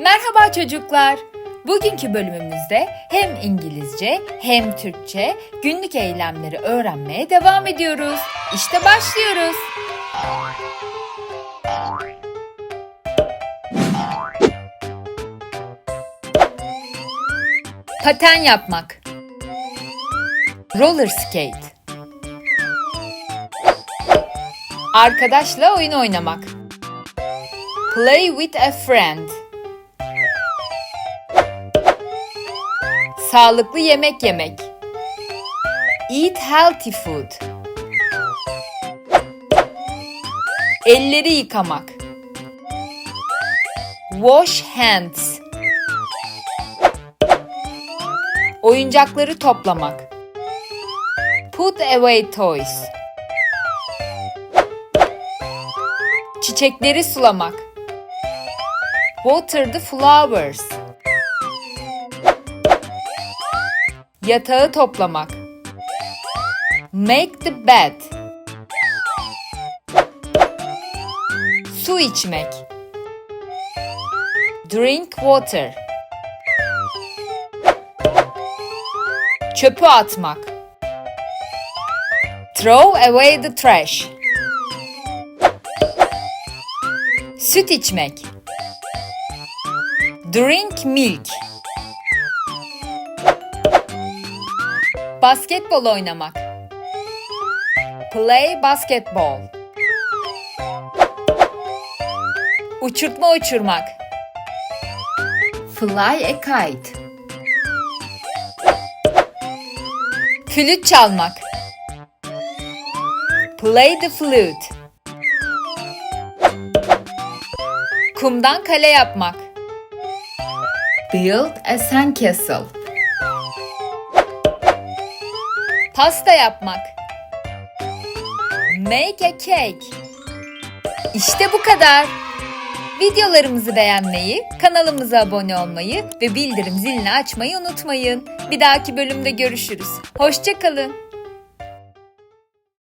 Merhaba çocuklar. Bugünkü bölümümüzde hem İngilizce hem Türkçe günlük eylemleri öğrenmeye devam ediyoruz. İşte başlıyoruz. Paten yapmak. Roller skate. Arkadaşla oyun oynamak. Play with a friend. Sağlıklı yemek yemek. Eat healthy food. Elleri yıkamak. Wash hands. Oyuncakları toplamak. Put away toys. Çiçekleri sulamak. Water the flowers. Yatağı toplamak. Make the bed. Su içmek. Drink water. Çöpü atmak. Throw away the trash. Süt içmek. Drink milk. Basketbol oynamak. Play basketball. Uçurtma uçurmak. Fly a kite. Flüt çalmak. Play the flute. Kumdan kale yapmak. Build a sandcastle. Pasta yapmak. Make a cake. İşte bu kadar. Videolarımızı beğenmeyi, kanalımıza abone olmayı ve bildirim zilini açmayı unutmayın. Bir dahaki bölümde görüşürüz. Hoşçakalın.